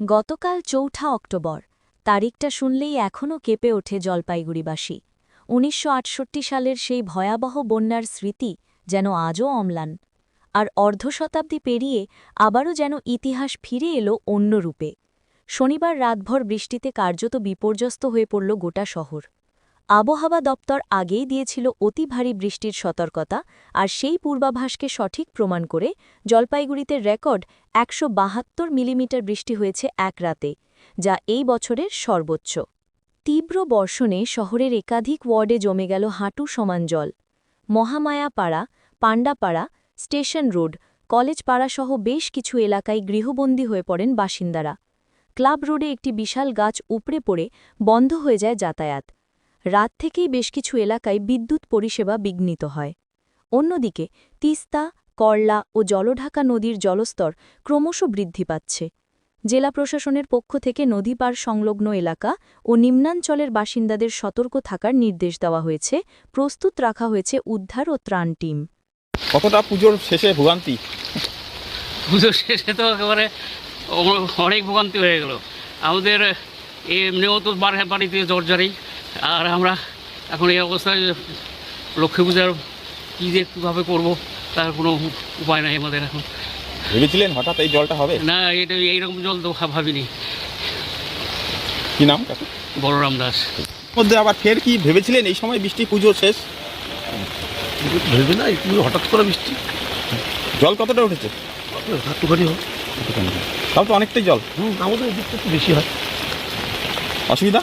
গতকাল চৌঠা অক্টোবর। তারিখটা শুনলেই এখনও কেঁপে ওঠে জলপাইগুড়িবাসী। উনিশশো আটষট্টি সালের সেই ভয়াবহ বন্যার স্মৃতি যেন আজও অম্লান। আর অর্ধশতাব্দী পেরিয়ে আবারও যেন ইতিহাস ফিরে এলো অন্য রূপে। শনিবার রাতভর বৃষ্টিতে কার্যত বিপর্যস্ত হয়ে পড়ল গোটা শহর। আবহাওয়া দপ্তর আগেই দিয়েছিল অতি ভারী বৃষ্টির সতর্কতা আর সেই পূর্বাভাসকে সঠিক প্রমাণ করে জলপাইগুড়িতে রেকর্ড একশো বাহাত্তর মিলিমিটার বৃষ্টি হয়েছে এক রাতে, যা এই বছরের সর্বোচ্চ। তীব্র বর্ষণে শহরের একাধিক ওয়ার্ডে জমে গেল হাঁটু সমান জল। Mahamayapara, Pandapara, station road college পাড়াসহ বেশ কিছু এলাকায় গৃহবন্দী হয়ে পড়েন বাসিন্দারা। ক্লাব রোডে একটি বিশাল গাছ উপড়ে পড়ে বন্ধ হয়ে যায় যাতায়াত। রাত থেকেই বেশ কিছু এলাকায় বিদ্যুৎ পরিষেবা বিঘ্নিত হয়। অন্যদিকে তিস্তা করলা ও জলঢাকা নদীর জলস্তর ক্রমশ বৃদ্ধি পাচ্ছে। জেলা প্রশাসনের পক্ষ থেকে নদী পার সংলগ্ন এলাকা ও নিম্নাঞ্চলের বাসিন্দাদের সতর্ক থাকার নির্দেশ দেওয়া হয়েছে। প্রস্তুত রাখা হয়েছে উদ্ধার ও ত্রাণ টিম। কতটা পুজোর শেষে ভোগান্তি? পুজোর শেষে তো একেবারে অনেক ভোগান্তি হয়ে গেল। আমাদের এমনিও তো বাড়ি- বাড়িতে জর্জারি। আর আমরা এখন এই অবস্থায় লক্ষ্মী পূজার কী যে কীভাবে করব তার কোনো উপায় নাই আমাদের এখন। ভেবেছিলেন হঠাৎ এই জলটা হবে? না এটা এইরকম জল তো ভাবিনি। কি নাম? বলরাম দাস। মধ্যে আবার ফের কি ভেবেছিলেন? এই সময় বৃষ্টি পুজো শেষ। ভেবে না একটু হঠাৎ করে বৃষ্টি। জল কতটা উঠেছে? একটুখানি হোক। তাও তো অনেকটাই জল। হুম আমাদের বেশি হয়। অসুবিধা?